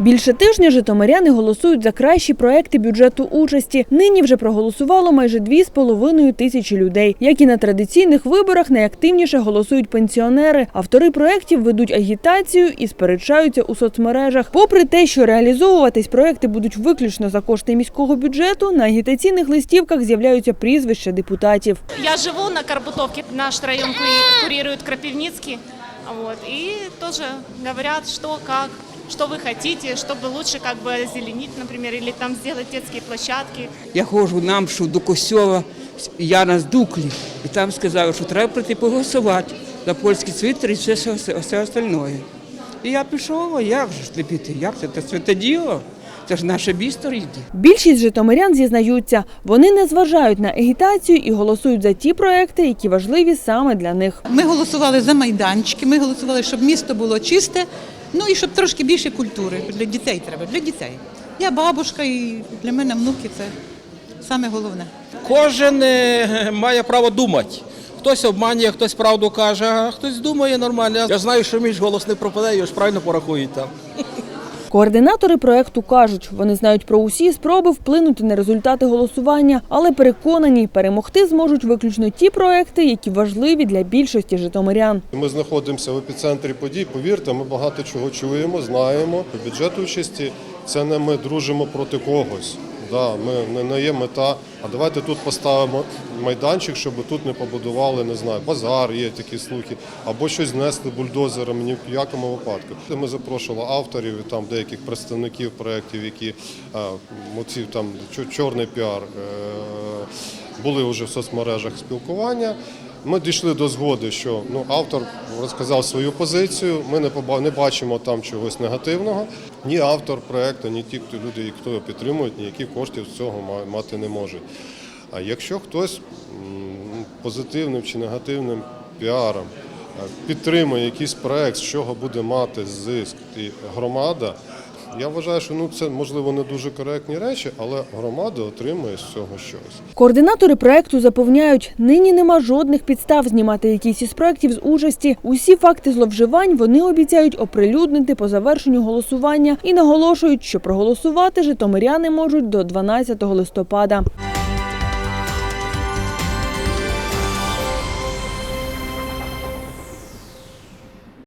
Більше тижня житомиряни голосують за кращі проекти бюджету участі. Нині вже проголосувало майже 2,5 тисячі людей. Як і на традиційних виборах, найактивніше голосують пенсіонери. Автори проєктів ведуть агітацію і сперечаються у соцмережах. Попри те, що реалізовуватись проекти будуть виключно за кошти міського бюджету, на агітаційних листівках з'являються прізвища депутатів. Я живу на Карбутовке, наш район курирует Крапивницкий. Вот, и тоже говорят, что как, что вы хотите, чтобы лучше как бы озеленить, например, или там сделать детские площадки. Я ходжу нам, що до Косьова, я з Дуклі, і там сказали, що треба прийти поголосувати за польський цвинтар і все, все, все остальное. І я пішов, а як же ж не піти? Як це? Це святе діло? Це ж наше місто рідне. Більшість житомирян зізнаються, вони не зважають на агітацію і голосують за ті проекти, які важливі саме для них. Ми голосували за майданчики, ми голосували, щоб місто було чисте, ну і щоб трошки більше культури. Для дітей треба, для дітей. Я бабушка і для мене внуки це саме головне. Кожен е, має право думати. Хтось обманює, хтось правду каже, а хтось думає нормально. Я знаю, що мій голос не пропаде, його ж правильно порахують там. Координатори проекту кажуть, вони знають про усі спроби вплинути на результати голосування, але переконані, перемогти зможуть виключно ті проекти, які важливі для більшості житомирян. Ми знаходимося в епіцентрі подій. Повірте, ми багато чого чуємо, знаємо. Бюджет участі це не ми дружимо проти когось. Да, ми не, не є мета. А давайте тут поставимо майданчик, щоб тут не побудували, не знаю, базар, є такі слухи, або щось знесли бульдозером. Ні в якому випадку. Ми запрошували авторів і там деяких представників проєктів, які е, оці там чорний піар. е, були вже в соцмережах спілкування. Ми дійшли до згоди, що ну, автор розказав свою позицію. Ми не не бачимо там чогось негативного. Ні автор проекту, ні ті, хто люди, хто його підтримують, ніяких коштів з цього мати не можуть. А якщо хтось позитивним чи негативним піаром е, підтримує якийсь проект, з чого буде мати зиск і громада. Я вважаю, що ну це можливо не дуже коректні речі, але громада отримує з цього щось. Координатори проекту запевняють, нині нема жодних підстав знімати якісь із проектів з участі. Усі факти зловживань вони обіцяють оприлюднити по завершенню голосування і наголошують, що проголосувати житомиряни можуть до 12 листопада.